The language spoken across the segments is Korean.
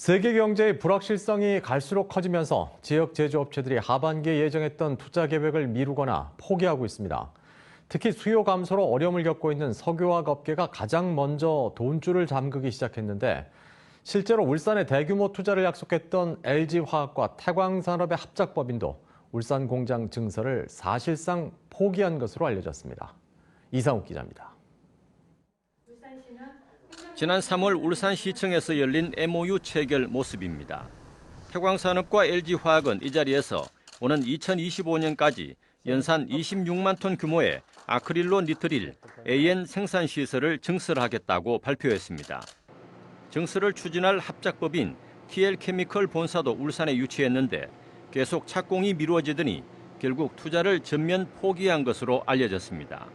세계 경제의 불확실성이 갈수록 커지면서 지역 제조업체들이 하반기에 예정했던 투자 계획을 미루거나 포기하고 있습니다. 특히 수요 감소로 어려움을 겪고 있는 석유화학 업계가 가장 먼저 돈줄을 잠그기 시작했는데 실제로 울산에 대규모 투자를 약속했던 LG화학과 태광산업의 합작법인도 울산 공장 증설을 사실상 포기한 것으로 알려졌습니다. 이상욱 기자입니다. 지난 3월 울산시청에서 열린 MOU 체결 모습입니다. 태광산업과 LG화학은 이 자리에서 오는 2025년까지 연산 26만 톤 규모의 아크릴로 니트릴 AN 생산 시설을 증설하겠다고 발표했습니다. 증설을 추진할 합작법인 TL케미컬 본사도 울산에 유치했는데 계속 착공이 미루어지더니 결국 투자를 전면 포기한 것으로 알려졌습니다.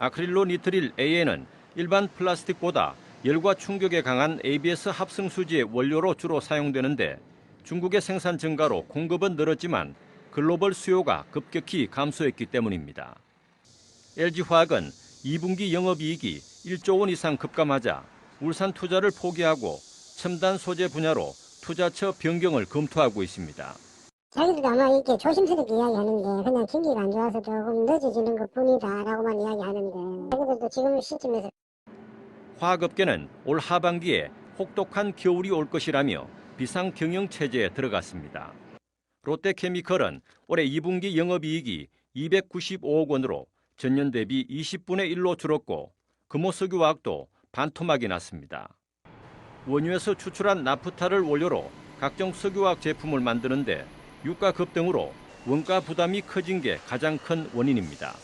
아크릴로 니트릴 AN은 일반 플라스틱보다 열과 충격에 강한 ABS 합성 수지의 원료로 주로 사용되는데 중국의 생산 증가로 공급은 늘었지만 글로벌 수요가 급격히 감소했기 때문입니다. LG화학은 2분기 영업이익이 1조 원 이상 급감하자 울산 투자를 포기하고 첨단 소재 분야로 투자처 변경을 검토하고 있습니다. 자기들도 아마 이렇게 조심스럽게 이야기하는 게 그냥 경기가 안 좋아서 조금 늦어지는 것 뿐이다라고만 이야기하는데 자기들도 지금 시점에서 화학업계는 올 하반기에 혹독한 겨울이 올 것이라며 비상 경영 체제에 들어갔습니다. 롯데케미컬은 올해 2분기 영업이익이 295억 원으로 전년 대비 20분의 1로 줄었고 금호석유화학도 반토막이 났습니다. 원유에서 추출한 나프타를 원료로 각종 석유화학 제품을 만드는데 유가 급등으로 원가 부담이 커진 게 가장 큰 원인입니다.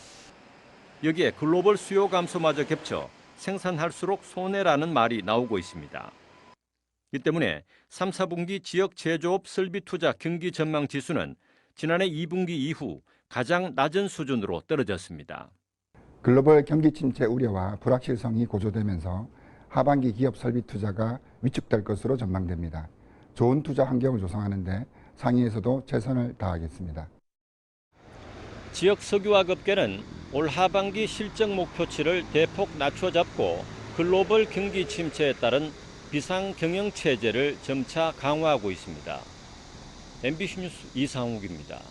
여기에 글로벌 수요 감소마저 겹쳐 생산할수록 손해라는 말이 나오고 있습니다. 이 때문에 3, 4분기 지역 제조업 설비 투자 경기 전망 지수는 지난해 2분기 이후 가장 낮은 수준으로 떨어졌습니다. 글로벌 경기 침체 우려와 불확실성이 고조되면서 하반기 기업 설비 투자가 위축될 것으로 전망됩니다. 좋은 투자 환경을 조성하는 데 상위에서도 최선을 다하겠습니다. 지역 석유화업계는 올 하반기 실적 목표치를 대폭 낮춰 잡고 글로벌 경기 침체에 따른 비상 경영 체제를 점차 강화하고 있습니다. MBC 뉴스 이상욱입니다.